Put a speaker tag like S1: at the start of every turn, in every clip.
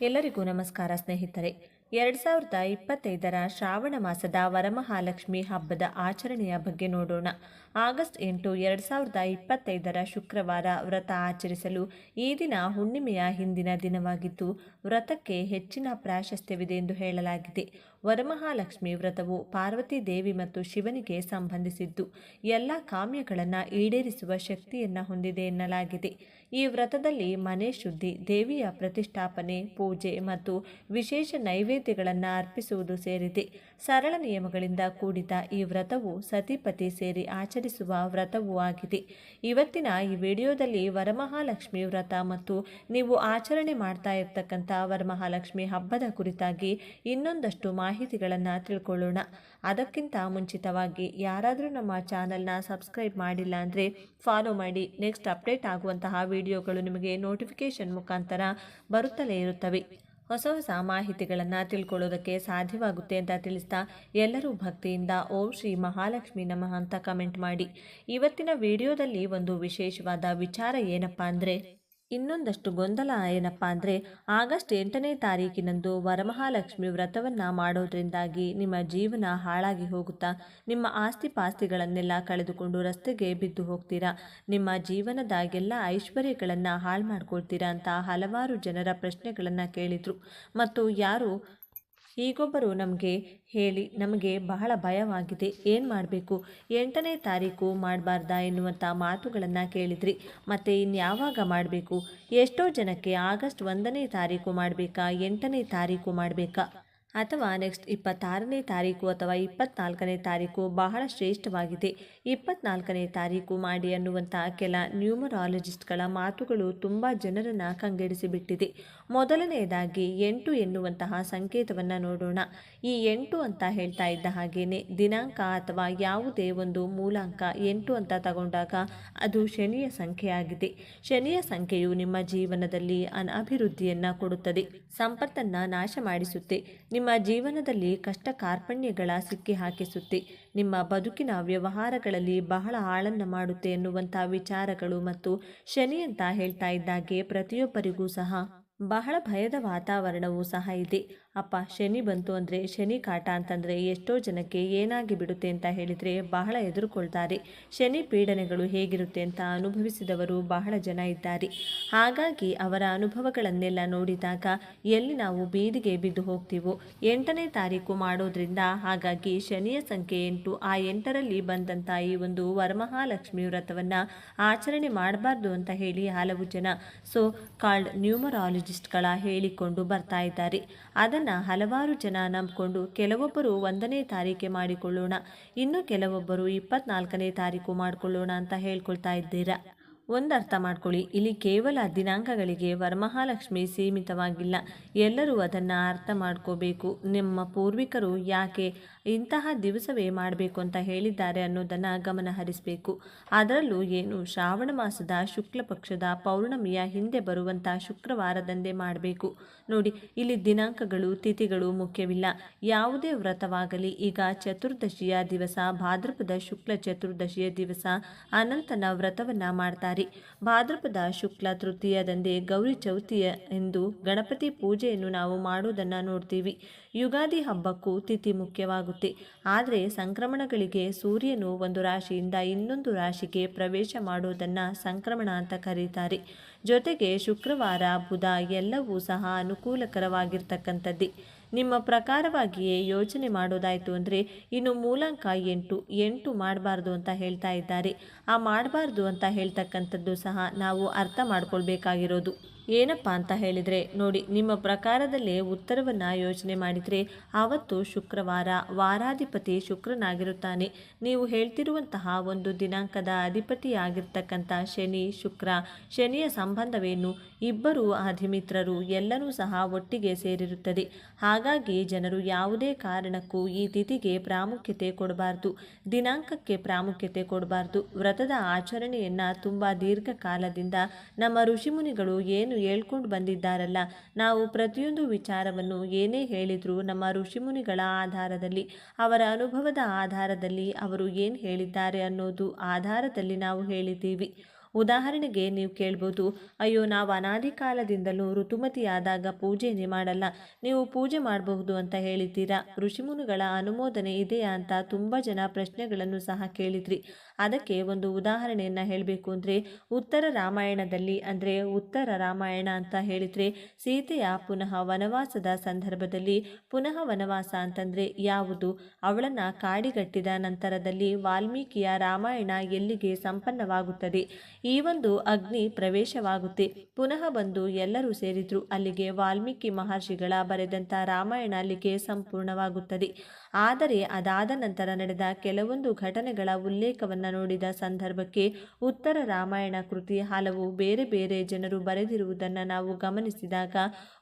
S1: ಎಲ್ಲರಿಗೂ ನಮಸ್ಕಾರ, ಸ್ನೇಹಿತರೆ. ಎರಡು ಸಾವಿರದ ಇಪ್ಪತ್ತೈದರ ಶ್ರಾವಣ ಮಾಸದ ವರಮಹಾಲಕ್ಷ್ಮಿ ಹಬ್ಬದ ಆಚರಣೆಯ ಬಗ್ಗೆ ನೋಡೋಣ. ಆಗಸ್ಟ್ ಎಂಟು, ಎರಡು ಸಾವಿರದ ಇಪ್ಪತ್ತೈದರ ಶುಕ್ರವಾರ ವ್ರತ ಆಚರಿಸಲು ಈ ದಿನ ಹುಣ್ಣಿಮೆಯ ಹಿಂದಿನ ದಿನವಾಗಿದ್ದು, ವ್ರತಕ್ಕೆ ಹೆಚ್ಚಿನ ಪ್ರಾಶಸ್ತ್ಯವಿದೆ ಎಂದು ಹೇಳಲಾಗಿದೆ. ವರಮಹಾಲಕ್ಷ್ಮಿ ವ್ರತವು ಪಾರ್ವತಿ ದೇವಿ ಮತ್ತು ಶಿವನಿಗೆ ಸಂಬಂಧಿಸಿದ್ದು, ಎಲ್ಲ ಕಾಮ್ಯಗಳನ್ನು ಈಡೇರಿಸುವ ಶಕ್ತಿಯನ್ನು ಹೊಂದಿದೆ ಎನ್ನಲಾಗಿದೆ. ಈ ವ್ರತದಲ್ಲಿ ಮನೆ ಶುದ್ಧಿ, ದೇವಿಯ ಪ್ರತಿಷ್ಠಾಪನೆ, ಪೂಜೆ ಮತ್ತು ವಿಶೇಷ ನೈವೇದ್ಯಗಳನ್ನು ಅರ್ಪಿಸುವುದು ಸೇರಿದೆ. ಸರಳ ನಿಯಮಗಳಿಂದ ಕೂಡಿದ ಈ ವ್ರತವು ಸತಿಪತಿ ಸೇರಿ ಆಚರಿಸುವ ವ್ರತವೂ ಆಗಿದೆ. ಇವತ್ತಿನ ಈ ವಿಡಿಯೋದಲ್ಲಿ ವರಮಹಾಲಕ್ಷ್ಮಿ ವ್ರತ ಮತ್ತು ನೀವು ಆಚರಣೆ ಮಾಡ್ತಾ ಇರ್ತಕ್ಕಂಥ ವರಮಹಾಲಕ್ಷ್ಮಿ ಹಬ್ಬದ ಕುರಿತಾಗಿ ಇನ್ನೊಂದಷ್ಟು ಮಾಹಿತಿಗಳನ್ನು ತಿಳ್ಕೊಳ್ಳೋಣ. ಅದಕ್ಕಿಂತ ಮುಂಚಿತವಾಗಿ ಯಾರಾದರೂ ನಮ್ಮ ಚಾನಲ್ನ ಸಬ್ಸ್ಕ್ರೈಬ್ ಮಾಡಿಲ್ಲ ಅಂದರೆ ಫಾಲೋ ಮಾಡಿ. ನೆಕ್ಸ್ಟ್ ಅಪ್ಡೇಟ್ ಆಗುವಂತಹ ವಿಡಿಯೋಗಳು ನಿಮಗೆ ನೋಟಿಫಿಕೇಷನ್ ಮುಖಾಂತರ ಬರುತ್ತಲೇ ಇರುತ್ತವೆ. ಹೊಸ ಹೊಸ ಮಾಹಿತಿಗಳನ್ನು ತಿಳ್ಕೊಳ್ಳೋದಕ್ಕೆ ಸಾಧ್ಯವಾಗುತ್ತೆ ಅಂತ ತಿಳಿಸ್ತಾ ಎಲ್ಲರೂ ಭಕ್ತಿಯಿಂದ ಓಂ ಶ್ರೀ ಮಹಾಲಕ್ಷ್ಮಿ ನಮಃ ಅಂತ ಕಮೆಂಟ್ ಮಾಡಿ. ಇವತ್ತಿನ ವಿಡಿಯೋದಲ್ಲಿ ಒಂದು ವಿಶೇಷವಾದ ವಿಚಾರ ಏನಪ್ಪಾ ಅಂದರೆ ಇನ್ನೊಂದಷ್ಟು ಗೊಂದಲ ಏನಪ್ಪ ಅಂದರೆ ಆಗಸ್ಟ್ ಎಂಟನೇ ತಾರೀಕಿನಂದು ವರಮಹಾಲಕ್ಷ್ಮಿ ವ್ರತವನ್ನು ಮಾಡೋದ್ರಿಂದಾಗಿ ನಿಮ್ಮ ಜೀವನ ಹಾಳಾಗಿ ಹೋಗುತ್ತಾ, ನಿಮ್ಮ ಆಸ್ತಿ ಪಾಸ್ತಿಗಳನ್ನೆಲ್ಲ ಕಳೆದುಕೊಂಡು ರಸ್ತೆಗೆ ಬಿದ್ದು ಹೋಗ್ತೀರಾ? ನಿಮ್ಮ ಜೀವನದಾಗೆಲ್ಲ ಐಶ್ವರ್ಯಗಳನ್ನು ಹಾಳು ಮಾಡ್ಕೊಳ್ತೀರಾ ಅಂತ ಹಲವಾರು ಜನರ ಪ್ರಶ್ನೆಗಳನ್ನು ಕೇಳಿದರು. ಮತ್ತು ಯಾರು ಹೀಗೊಬ್ಬರು ನಮಗೆ ಹೇಳಿ ನಮಗೆ ಬಹಳ ಭಯವಾಗಿದೆ. ಏನು ಮಾಡಬೇಕು? ಎಂಟನೇ ತಾರೀಕು ಮಾಡಬಾರ್ದಾ ಎನ್ನುವಂಥ ಮಾತುಗಳನ್ನು ಕೇಳಿದ್ರಿ. ಮತ್ತು ಇನ್ಯಾವಾಗ ಮಾಡಬೇಕು? ಎಷ್ಟೋ ಜನಕ್ಕೆ ಆಗಸ್ಟ್ ಒಂದನೇ ತಾರೀಕು ಮಾಡಬೇಕಾ, ಎಂಟನೇ ತಾರೀಕು ಮಾಡಬೇಕಾ? ಅಥವಾ ನೆಕ್ಸ್ಟ್ ಇಪ್ಪತ್ತಾರನೇ ತಾರೀಕು ಅಥವಾ ಇಪ್ಪತ್ನಾಲ್ಕನೇ ತಾರೀಕು ಬಹಳ ಶ್ರೇಷ್ಠವಾಗಿದೆ. ಇಪ್ಪತ್ನಾಲ್ಕನೇ ತಾರೀಕು ಮಾಡಿ ಅನ್ನುವಂಥ ಕೆಲ ನ್ಯೂಮರಾಲಜಿಸ್ಟ್ಗಳ ಮಾತುಗಳು ತುಂಬ ಜನರನ್ನು ಕಂಗೆಡಿಸಿಬಿಟ್ಟಿದೆ. ಮೊದಲನೆಯದಾಗಿ ಎಂಟು ಎನ್ನುವಂತಹ ಸಂಕೇತವನ್ನು ನೋಡೋಣ. ಈ ಎಂಟು ಅಂತ ಹೇಳ್ತಾ ಇದ್ದ ಹಾಗೇನೆ ದಿನಾಂಕ ಅಥವಾ ಯಾವುದೇ ಒಂದು ಮೂಲಾಂಕ ಎಂಟು ಅಂತ ತಗೊಂಡಾಗ ಅದು ಶನಿಯ ಸಂಖ್ಯೆಯಾಗಿದೆ. ಶನಿಯ ಸಂಖ್ಯೆಯು ನಿಮ್ಮ ಜೀವನದಲ್ಲಿ ಅಭಿವೃದ್ಧಿಯನ್ನು ಕೊಡುತ್ತದೆ. ಸಂಪತ್ತನ್ನು ನಾಶ ಮಾಡಿಸುತ್ತೆ ನಿಮ್ಮ ಜೀವನದಲ್ಲಿ ಕಷ್ಟ ಕಾರ್ಪಣ್ಯಗಳ ಸಿಕ್ಕಿ ಹಾಕಿಸುತ್ತೆ, ನಿಮ್ಮ ಬದುಕಿನ ವ್ಯವಹಾರಗಳಲ್ಲಿ ಬಹಳ ಆಳನ್ನು ಮಾಡುತ್ತೆ ಎನ್ನುವಂಥ ವಿಚಾರಗಳು ಮತ್ತು ಶನಿ ಅಂತ ಹೇಳ್ತಾ ಇದ್ದಾಗೆ ಪ್ರತಿಯೊಬ್ಬರಿಗೂ ಸಹ ಬಹಳ ಭಯದ ವಾತಾವರಣವೂ ಸಹ ಇದೆ. ಅಪ್ಪ, ಶನಿ ಬಂತು ಅಂದರೆ ಶನಿ ಕಾಟ ಅಂತಂದರೆ ಎಷ್ಟೋ ಜನಕ್ಕೆ ಏನಾಗಿ ಬಿಡುತ್ತೆ ಅಂತ ಹೇಳಿದರೆ ಬಹಳ ಎದುರುಕೊಳ್ತಾರೆ. ಶನಿ ಪೀಡನೆಗಳು ಹೇಗಿರುತ್ತೆ ಅಂತ ಅನುಭವಿಸಿದವರು ಬಹಳ ಜನ ಇದ್ದಾರೆ. ಹಾಗಾಗಿ ಅವರ ಅನುಭವಗಳನ್ನೆಲ್ಲ ನೋಡಿದಾಗ ಎಲ್ಲಿ ನಾವು ಬೀದಿಗೆ ಬಿದ್ದು ಹೋಗ್ತೀವೋ, ಎಂಟನೇ ತಾರೀಕು ಮಾಡೋದ್ರಿಂದ ಹಾಗಾಗಿ ಶನಿಯ ಸಂಖ್ಯೆ ಎಂಟು, ಆ ಎಂಟರಲ್ಲಿ ಬಂದಂಥ ಈ ಒಂದು ವರಮಹಾಲಕ್ಷ್ಮಿ ವ್ರತವನ್ನು ಆಚರಣೆ ಮಾಡಬಾರ್ದು ಅಂತ ಹೇಳಿ ಹಲವು ಜನ ಸೊ ಕಾಲ್ಡ್ ನ್ಯೂಮರಾಲಜಿಸ್ಟ್ಗಳ ಹೇಳಿಕೊಂಡು ಬರ್ತಾ ಇದ್ದಾರೆ. ಅದನ್ನು ಹಲವಾರು ಜನ ನಂಬಿಕೊಂಡು ಕೆಲವೊಬ್ಬರು ಒಂದನೇ ತಾರೀಕೆ ಮಾಡಿಕೊಳ್ಳೋಣ. ಇನ್ನು ಕೆಲವೊಬ್ಬರು ಇಪ್ಪತ್ನಾಲ್ಕನೇ ತಾರೀಕು ಮಾಡಿಕೊಳ್ಳೋಣ ಅಂತ ಹೇಳ್ಕೊಳ್ತಾ ಇದ್ದೀರಾ. ಒಂದರ್ಥ ಮಾಡ್ಕೊಳ್ಳಿ, ಇಲ್ಲಿ ಕೇವಲ ದಿನಾಂಕಗಳಿಗೆ ವರಮಹಾಲಕ್ಷ್ಮಿ ಸೀಮಿತವಾಗಿಲ್ಲ. ಎಲ್ಲರೂ ಅದನ್ನು ಅರ್ಥ ಮಾಡ್ಕೋಬೇಕು. ನಿಮ್ಮ ಪೂರ್ವಿಕರು ಯಾಕೆ ಇಂತಹ ದಿವಸವೇ ಮಾಡಬೇಕು ಅಂತ ಹೇಳಿದ್ದಾರೆ ಅನ್ನೋದನ್ನು ಗಮನ ಹರಿಸಬೇಕು ಅದರಲ್ಲೂ ಏನು, ಶ್ರಾವಣ ಮಾಸದ ಶುಕ್ಲ ಪಕ್ಷದ ಪೌರ್ಣಮಿಯ ಹಿಂದೆ ಬರುವಂಥ ಶುಕ್ರವಾರದಂದೇ ಮಾಡಬೇಕು. ನೋಡಿ, ಇಲ್ಲಿ ದಿನಾಂಕಗಳು, ತಿಥಿಗಳು ಮುಖ್ಯವಿಲ್ಲ. ಯಾವುದೇ ವ್ರತವಾಗಲಿ, ಈಗ ಚತುರ್ದಶಿಯ ದಿವಸ, ಭಾದ್ರಪದ ಶುಕ್ಲ ಚತುರ್ದಶಿಯ ದಿವಸ ಅನಂತನ ವ್ರತವನ್ನು ಮಾಡ್ತಾರೆ. ಭಾದ್ರಪದ ಶುಕ್ಲ ತೃತೀಯದಂದೇ ಗೌರಿ ಚೌತಿಯ ಎಂದು ಗಣಪತಿ ಪೂಜೆಯನ್ನು ನಾವು ಮಾಡುವುದನ್ನು ನೋಡ್ತೀವಿ. ಯುಗಾದಿ ಹಬ್ಬಕ್ಕೂ ತಿಥಿ ಮುಖ್ಯವಾಗುತ್ತೆ ಆದರೆ ಸಂಕ್ರಮಣಗಳಿಗೆ ಸೂರ್ಯನು ಒಂದು ರಾಶಿಯಿಂದ ಇನ್ನೊಂದು ರಾಶಿಗೆ ಪ್ರವೇಶ ಮಾಡುವುದನ್ನು ಸಂಕ್ರಮಣ ಅಂತ ಕರೀತಾರೆ. ಜೊತೆಗೆ ಶುಕ್ರವಾರ, ಬುಧ ಎಲ್ಲವೂ ಸಹ ಅನುಕೂಲಕರವಾಗಿರ್ತಕ್ಕಂಥದ್ದೇ. ನಿಮ್ಮ ಪ್ರಕಾರವಾಗಿಯೇ ಯೋಚನೆ ಮಾಡೋದಾಯಿತು ಅಂದರೆ ಇನ್ನು ಮೂಲಾಂಕ ಎಂಟು ಎಂಟು ಮಾಡಬಾರ್ದು ಅಂತ ಹೇಳ್ತಾ ಇದ್ದಾರೆ. ಆ ಮಾಡಬಾರ್ದು ಅಂತ ಹೇಳ್ತಕ್ಕಂಥದ್ದು ಸಹ ನಾವು ಅರ್ಥ ಮಾಡ್ಕೊಳ್ಬೇಕಾಗಿರೋದು. ಏನಪ್ಪ ಅಂತ ಹೇಳಿದರೆ, ನೋಡಿ, ನಿಮ್ಮ ಪ್ರಕಾರದಲ್ಲೇ ಉತ್ತರವನ್ನು ಯೋಚನೆ ಮಾಡಿದರೆ ಆವತ್ತು ಶುಕ್ರವಾರ ವಾರಾಧಿಪತಿ ಶುಕ್ರನಾಗಿರುತ್ತಾನೆ. ನೀವು ಹೇಳ್ತಿರುವಂತಹ ಒಂದು ದಿನಾಂಕದ ಅಧಿಪತಿಯಾಗಿರ್ತಕ್ಕಂಥ ಶನಿ, ಶುಕ್ರ, ಶನಿಯ ಸಂಬಂಧವೇನು, ಇಬ್ಬರು ಅಧಿಮಿತ್ರರು ಎಲ್ಲರೂ ಸಹ ಒಟ್ಟಿಗೆ ಸೇರಿರುತ್ತದೆ. ಹಾಗಾಗಿ ಜನರು ಯಾವುದೇ ಕಾರಣಕ್ಕೂ ಈ ತಿಥಿಗೆ ಪ್ರಾಮುಖ್ಯತೆ ಕೊಡಬಾರ್ದು. ದಿನಾಂಕಕ್ಕೆ ಪ್ರಾಮುಖ್ಯತೆ ಕೊಡಬಾರ್ದು. ವ್ರತದ ಆಚರಣೆಯನ್ನು ತುಂಬ ದೀರ್ಘಕಾಲದಿಂದ ನಮ್ಮ ಋಷಿಮುನಿಗಳು ಏನು ಹೇಳ್ಕೊಂಡು ಬಂದಿದ್ದಾರಲ್ಲ, ನಾವು ಪ್ರತಿಯೊಂದು ವಿಚಾರವನ್ನು ಏನೇ ಹೇಳಿದರೂ ನಮ್ಮ ಋಷಿಮುನಿಗಳ ಆಧಾರದಲ್ಲಿ, ಅವರ ಅನುಭವದ ಆಧಾರದಲ್ಲಿ ಅವರು ಏನು ಹೇಳಿದ್ದಾರೆ ಅನ್ನೋದು ಆಧಾರದಲ್ಲಿ ನಾವು ಹೇಳಿದ್ದೀವಿ. ಉದಾಹರಣೆಗೆ ನೀವು ಕೇಳ್ಬೋದು, ಅಯ್ಯೋ, ನಾವು ಅನಾದಿ ಕಾಲದಿಂದಲೂ ಋತುಮತಿಯಾದಾಗ ಪೂಜೆನೇ ಮಾಡಲ್ಲ, ನೀವು ಪೂಜೆ ಮಾಡಬಹುದು ಅಂತ ಹೇಳಿದ್ದೀರಾ? ಋಷಿಮುನಿಗಳ ಅನುಮೋದನೆ ಇದೆಯಾ ಅಂತ ತುಂಬ ಜನ ಪ್ರಶ್ನೆಗಳನ್ನು ಸಹ ಕೇಳಿದ್ರಿ. ಅದಕ್ಕೆ ಒಂದು ಉದಾಹರಣೆಯನ್ನು ಹೇಳಬೇಕು ಅಂದರೆ, ಉತ್ತರ ರಾಮಾಯಣದಲ್ಲಿ, ಅಂದರೆ ಉತ್ತರ ರಾಮಾಯಣ ಅಂತ ಹೇಳಿದರೆ, ಸೀತೆಯ ಪುನಃ ವನವಾಸದ ಸಂದರ್ಭದಲ್ಲಿ, ಪುನಃ ವನವಾಸ ಅಂತಂದರೆ ಯಾವುದು? ಅವಳನ್ನು ಕಾಡಿಗಟ್ಟಿದ ನಂತರದಲ್ಲಿ ವಾಲ್ಮೀಕಿಯ ರಾಮಾಯಣ ಎಲ್ಲಿಗೆ ಸಂಪನ್ನವಾಗುತ್ತದೆ? ಈ ಒಂದು ಅಗ್ನಿ ಪ್ರವೇಶವಾಗುತ್ತೆ. ಪುನಃ ಬಂದು ಎಲ್ಲರೂ ಸೇರಿದ್ರು. ಅಲ್ಲಿಗೆ ವಾಲ್ಮೀಕಿ ಮಹರ್ಷಿಗಳ ಬರೆದಂಥ ರಾಮಾಯಣ ಅಲ್ಲಿಗೆ ಸಂಪೂರ್ಣವಾಗುತ್ತದೆ. ಆದರೆ ಅದಾದ ನಂತರ ನಡೆದ ಕೆಲವೊಂದು ಘಟನೆಗಳ ಉಲ್ಲೇಖವನ್ನು ನೋಡಿದ ಸಂದರ್ಭಕ್ಕೆ ಉತ್ತರ ರಾಮಾಯಣ ಕೃತಿ ಹಲವು ಬೇರೆ ಬೇರೆ ಜನರು ಬರೆದಿರುವುದನ್ನು ನಾವು ಗಮನಿಸಿದಾಗ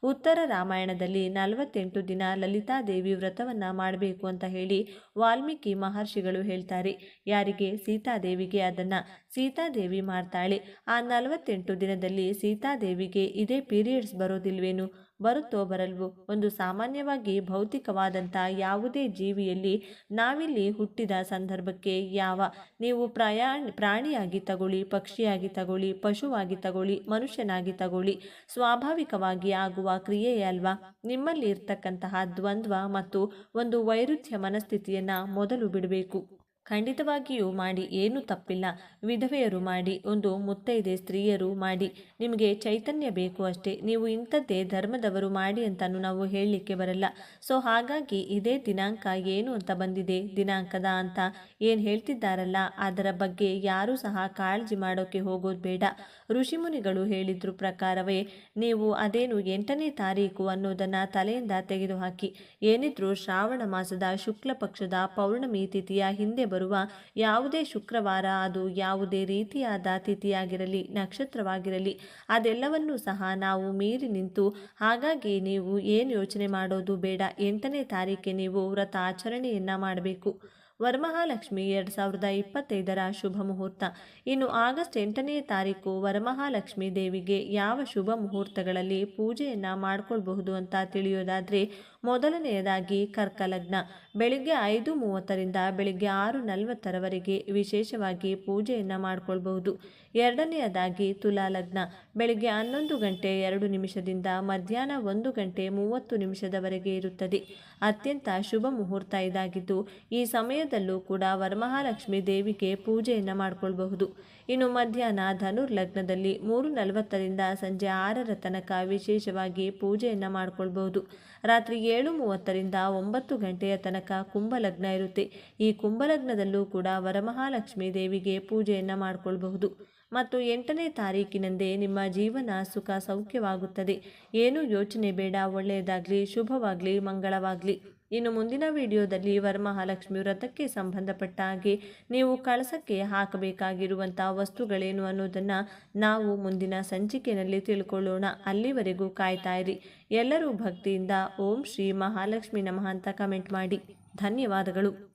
S1: ಉತ್ತರ ರಾಮಾಯಣದಲ್ಲಿ ನಲವತ್ತೆಂಟು ದಿನ ಲಲಿತಾದೇವಿ ವ್ರತವನ್ನು ಮಾಡಬೇಕು ಅಂತ ಹೇಳಿ ವಾಲ್ಮೀಕಿ ಮಹರ್ಷಿಗಳು ಹೇಳ್ತಾರೆ. ಯಾರಿಗೆ? ಸೀತಾದೇವಿಗೆ ಅದನ್ನು. ಸೀತಾದೇವಿ ಮಾಡ್ತಾಳೆ ಆ ನಲವತ್ತೆಂಟು ದಿನದಲ್ಲಿ ಸೀತಾದೇವಿಗೆ ಇದೇ ಪೀರಿಯಡ್ಸ್ ಬರೋದಿಲ್ವೇನು? ಬರುತ್ತೋ ಬರಲ್ವೋ? ಒಂದು ಸಾಮಾನ್ಯವಾಗಿ ಭೌತಿಕವಾದಂಥ ಯಾವುದೇ ಜೀವಿಯಲ್ಲಿ ನಾವಿಲ್ಲಿ ಹುಟ್ಟಿದ ಸಂದರ್ಭಕ್ಕೆ ಯಾವ? ನೀವು ಪ್ರಯಾಣ, ಪ್ರಾಣಿಯಾಗಿ ತಗೊಳ್ಳಿ, ಪಕ್ಷಿಯಾಗಿ ತಗೊಳ್ಳಿ, ಪಶುವಾಗಿ ತಗೊಳ್ಳಿ, ಮನುಷ್ಯನಾಗಿ ತಗೊಳ್ಳಿ, ಸ್ವಾಭಾವಿಕವಾಗಿ ಆಗುವ ಕ್ರಿಯೆಯೇ ಅಲ್ವಾ? ನಿಮ್ಮಲ್ಲಿ ಇರ್ತಕ್ಕಂತಹ ದ್ವಂದ್ವ ಮತ್ತು ಒಂದು ವೈರುಧ್ಯ ಮನಸ್ಥಿತಿಯನ್ನು ಮೊದಲು ಬಿಡಬೇಕು. ಖಂಡಿತವಾಗಿಯೂ ಮಾಡಿ ಏನೂ ತಪ್ಪಿಲ್ಲ. ವಿಧವೆಯರು ಮಾಡಿ, ಒಂದು ಮುತ್ತೈದೆ ಸ್ತ್ರೀಯರು ಮಾಡಿ. ನಿಮಗೆ ಚೈತನ್ಯ ಬೇಕು ಅಷ್ಟೇ. ನೀವು ಇಂಥದ್ದೇ ಧರ್ಮದವರು ಮಾಡಿ ಅಂತಲೂ ನಾವು ಹೇಳಲಿಕ್ಕೆ ಬರಲ್ಲ. ಸೊ, ಹಾಗಾಗಿ ಇದೇ ದಿನಾಂಕ ಏನು ಅಂತ ಬಂದಿದೆ? ದಿನಾಂಕದ ಅಂತ ಏನು ಹೇಳ್ತಿದ್ದಾರಲ್ಲ? ಅದರ ಬಗ್ಗೆ ಯಾರೂ ಸಹ ಕಾಳಜಿ ಮಾಡೋಕ್ಕೆ ಹೋಗೋದು ಬೇಡ. ಋಷಿಮುನಿಗಳು ಹೇಳಿದ್ರ ಪ್ರಕಾರವೇ, ನೀವು ಅದೇನು ಎಂಟನೇ ತಾರೀಕು ಅನ್ನೋದನ್ನು ತಲೆಯಿಂದ ತೆಗೆದುಹಾಕಿ. ಏನಿದ್ರೂ ಶ್ರಾವಣ ಮಾಸದ ಶುಕ್ಲ ಪಕ್ಷದ ಪೌರ್ಣಮಿ ತಿಥಿಯ ಹಿಂದೆ ಬರುವ ಯಾವುದೇ ಶುಕ್ರವಾರ ಅದು ಯಾವುದೇ ರೀತಿಯಾದ ತಿಥಿಯಾಗಿರಲಿ, ನಕ್ಷತ್ರವಾಗಿರಲಿ, ಅದೆಲ್ಲವನ್ನೂ ಸಹ ನಾವು ಮೀರಿ ನಿಂತು ಹಾಗಾಗಿ ನೀವು ಏನು ಯೋಚನೆ ಮಾಡೋದು ಬೇಡ, ಎಂಟನೇ ತಾರೀಕೆ ನೀವು ವ್ರತ ಆಚರಣೆಯನ್ನು ಮಾಡಬೇಕು. ವರಮಹಾಲಕ್ಷ್ಮಿ ಎರಡು ಸಾವಿರದ ಇಪ್ಪತ್ತೈದರ ಶುಭ ಮುಹೂರ್ತ. ಇನ್ನು ಆಗಸ್ಟ್ ಎಂಟನೇ ತಾರೀಕು ವರಮಹಾಲಕ್ಷ್ಮಿ ದೇವಿಗೆ ಯಾವ ಶುಭ ಮುಹೂರ್ತಗಳಲ್ಲಿ ಪೂಜೆಯನ್ನು ಮಾಡಿಕೊಳ್ಬಹುದು ಅಂತ ತಿಳಿಯೋದಾದರೆ ಮೊದಲನೆಯದಾಗಿ ಕರ್ಕಲಗ್ನ. ಬೆಳಿಗ್ಗೆ ಐದು ಮೂವತ್ತರಿಂದ ಬೆಳಿಗ್ಗೆ ಆರು ನಲವತ್ತರವರೆಗೆ ವಿಶೇಷವಾಗಿ ಪೂಜೆಯನ್ನು ಮಾಡಿಕೊಳ್ಬಹುದು. ಎರಡನೆಯದಾಗಿ ತುಲಾ ಲಗ್ನ ಬೆಳಿಗ್ಗೆ ಹನ್ನೊಂದು ಗಂಟೆ ಎರಡು ನಿಮಿಷದಿಂದ ಮಧ್ಯಾಹ್ನ ಒಂದು ಗಂಟೆ ಮೂವತ್ತು ನಿಮಿಷದವರೆಗೆ ಇರುತ್ತದೆ. ಅತ್ಯಂತ ಶುಭ ಮುಹೂರ್ತ ಇದಾಗಿದ್ದು, ಈ ಸಮಯದಲ್ಲೂ ಕೂಡ ವರಮಹಾಲಕ್ಷ್ಮಿ ದೇವಿಗೆ ಪೂಜೆಯನ್ನು ಮಾಡಿಕೊಳ್ಬಹುದು. ಇನ್ನು ಮಧ್ಯಾಹ್ನ ಧನುರ್ ಲಗ್ನದಲ್ಲಿ ಮೂರು ನಲವತ್ತರಿಂದ ಸಂಜೆ ಆರರ ತನಕ ವಿಶೇಷವಾಗಿ ಪೂಜೆಯನ್ನು ಮಾಡಿಕೊಳ್ಬಹುದು. ರಾತ್ರಿ ಏಳು ಮೂವತ್ತರಿಂದ ಒಂಬತ್ತು ಗಂಟೆಯ ತನಕ ಕುಂಭಲಗ್ನ ಇರುತ್ತೆ. ಈ ಕುಂಭಲಗ್ನದಲ್ಲೂ ಕೂಡ ವರಮಹಾಲಕ್ಷ್ಮಿ ದೇವಿಗೆ ಪೂಜೆಯನ್ನು ಮಾಡಿಕೊಳ್ಬಹುದು. ಮತ್ತು ಎಂಟನೇ ತಾರೀಕಿನಂದೇ ನಿಮ್ಮ ಜೀವನ ಸುಖ ಸೌಖ್ಯವಾಗುತ್ತದೆ. ಏನೂ ಯೋಚನೆ ಬೇಡ, ಒಳ್ಳೆಯದಾಗಲಿ, ಶುಭವಾಗಲಿ, ಮಂಗಳವಾಗಲಿ. ಇನ್ನು ಮುಂದಿನ ವಿಡಿಯೋದಲ್ಲಿ ವರಮಹಾಲಕ್ಷ್ಮಿ ವ್ರತಕ್ಕೆ ಸಂಬಂಧಪಟ್ಟ ಹಾಗೆ ನೀವು ಕಳಸಕ್ಕೆ ಹಾಕಬೇಕಾಗಿರುವಂಥ ವಸ್ತುಗಳೇನು ಅನ್ನೋದನ್ನು ನಾವು ಮುಂದಿನ ಸಂಚಿಕೆಯಲ್ಲಿ ತಿಳ್ಕೊಳ್ಳೋಣ. ಅಲ್ಲಿವರೆಗೂ ಕಾಯ್ತಾ ಇರಿ. ಎಲ್ಲರೂ ಭಕ್ತಿಯಿಂದ ಓಂ ಶ್ರೀ ಮಹಾಲಕ್ಷ್ಮಿ ನಮಃ ಅಂತ ಕಮೆಂಟ್ ಮಾಡಿ. ಧನ್ಯವಾದಗಳು.